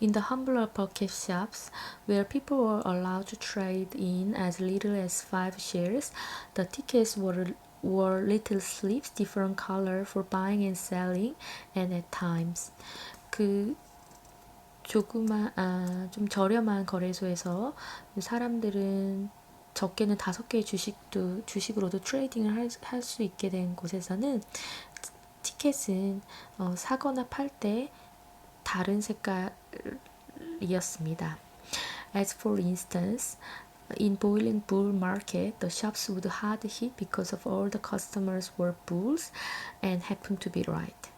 In the humbler pocket shops, where people were allowed to trade in as little as five shares, the tickets were were little slips, different color for buying and selling, and at times. 그 조그만 아, 좀 저렴한 거래소에서 사람들은 적게는 다섯 개의 주식도 주식으로도 트레이딩을 할 수 있게 된 곳에서는 티켓은 어, 사거나 팔때 다른 색깔이었습니다. As for instance, in boiling bull market, the shops would hard hit because of all the customers were bulls and happened to be right.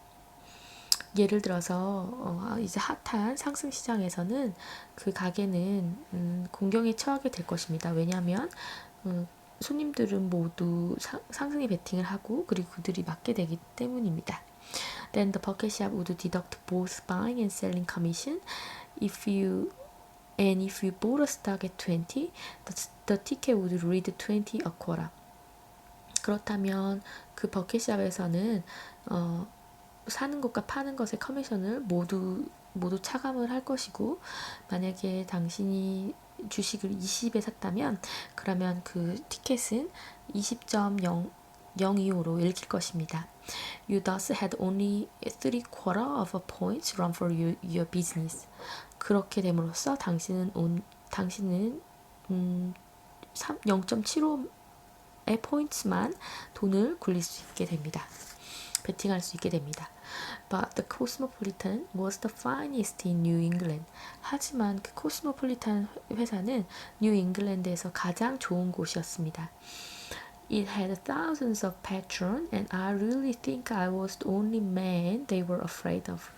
예를 들어서 어, 이제 핫한 상승 시장에서는 그 가게는 음, 공경에 처하게 될 것입니다. 왜냐하면 음, 손님들은 모두 사, 상승에 베팅을 하고 그리고 그들이 맞게 되기 때문입니다. Then the bucket shop would deduct both buying and selling commission if you and if you bought a stock at 20, the, the ticket would read 20 a quarter. 그렇다면 그 버킷샵에서는 어, 사는 것과 파는 것의 커미션을 모두 모두 차감을 할 것이고 만약에 당신이 주식을 20에 샀다면 그러면 그 티켓은 20.025로 읽힐 것입니다. You thus had only three quarter of a point run for your, your business. 그렇게 됨으로써 당신은 온 당신은 음, 0.75의 포인트만 돈을 굴릴 수 있게 됩니다. 베팅할 수 있게 됩니다. But the Cosmopolitan was the finest in New England. 하지만 그 코스모폴리탄 회사는 뉴 잉글랜드에서 가장 좋은 곳이었습니다. It had thousands of patrons, and I really think I was the only man they were afraid of.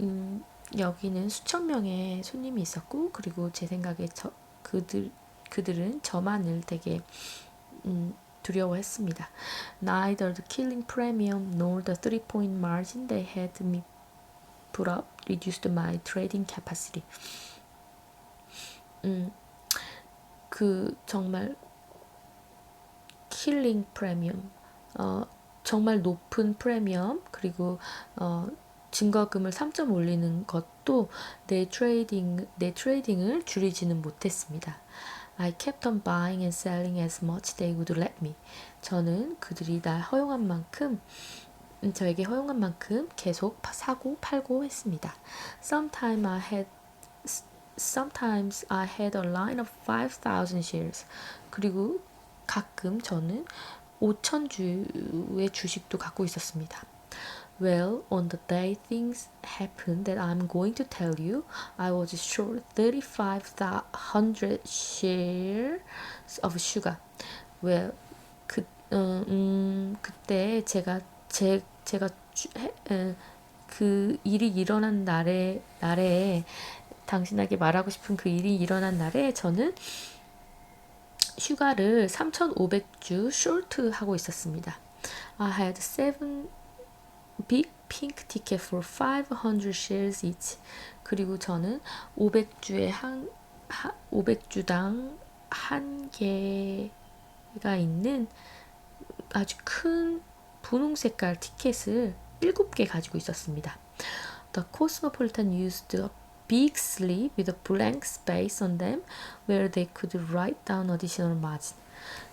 음, 여기는 수천 명의 손님이 있었고, 그리고 제 생각에 저, 그들 그들은 저만을 되게 음, 두려워했습니다. Neither the killing premium nor the three-point margin they had me put up reduced my trading capacity. 음, 그 정말 킬링 프리미엄, 어, 정말 높은 프리미엄 그리고 어, 증거금을 3점 올리는 것도 내 트레이딩 내 트레이딩을 줄이지는 못했습니다. I kept on buying and selling as much they would let me. 저는 그들이 날 허용한 만큼 음, 저에게 허용한 만큼 계속 사고 팔고 했습니다. Sometimes I had sometimes I had a line of 5,000 shares. 그리고 가끔 저는 5천 주의 주식도 갖고 있었습니다. Well, on the day things happened that I'm going to tell you, I was short 3,500 shares of sugar. Well, 그, 음, 음, 그때 제가 제 제가 주, 해, 에, 그 일이 일어난 날에 날에 당신에게 말하고 싶은 그 일이 일어난 날에 저는 휴가를 3,500주 숄트 하고 있었습니다. I had seven big pink ticket for 500 shares each. 그리고 저는 500주에 한 500주당 한 개가 있는 아주 큰 분홍 색깔 티켓을 7개 가지고 있었습니다. The Cosmopolitan used a big slip with a blank space on them where they could write down additional margin.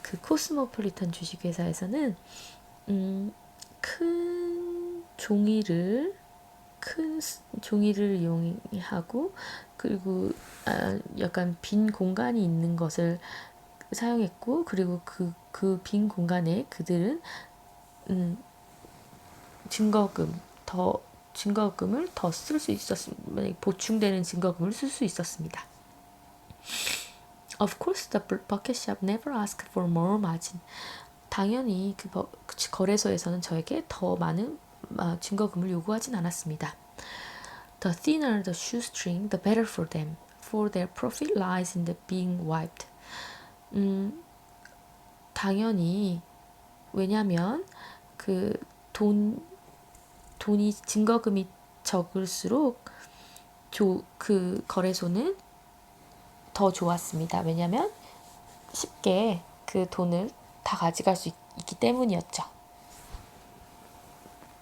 그 코스모폴리탄 주식회사에서는 음, 큰 종이를 큰 종이를 이용하고 그리고 아, 약간 빈 공간이 있는 것을 사용했고 그리고 그 그 빈 공간에 그들은 음, 증거금 더 증거금을 더 쓸 수 있었습니다. 보충되는 증거금을 쓸 수 있었습니다. Of course, the bucket shop never asked for more margin. 당연히 그 거래소에서는 저에게 더 많은 증거금을 요구하진 않았습니다. The thinner the shoestring, the better for them, for their profit lies in the being wiped. 음, 당연히 왜냐하면 그 돈 돈이 증거금이 적을수록 조, 그 거래소는 더 좋았습니다. 왜냐하면 쉽게 그 돈을 다 가져갈 수 있, 있기 때문이었죠.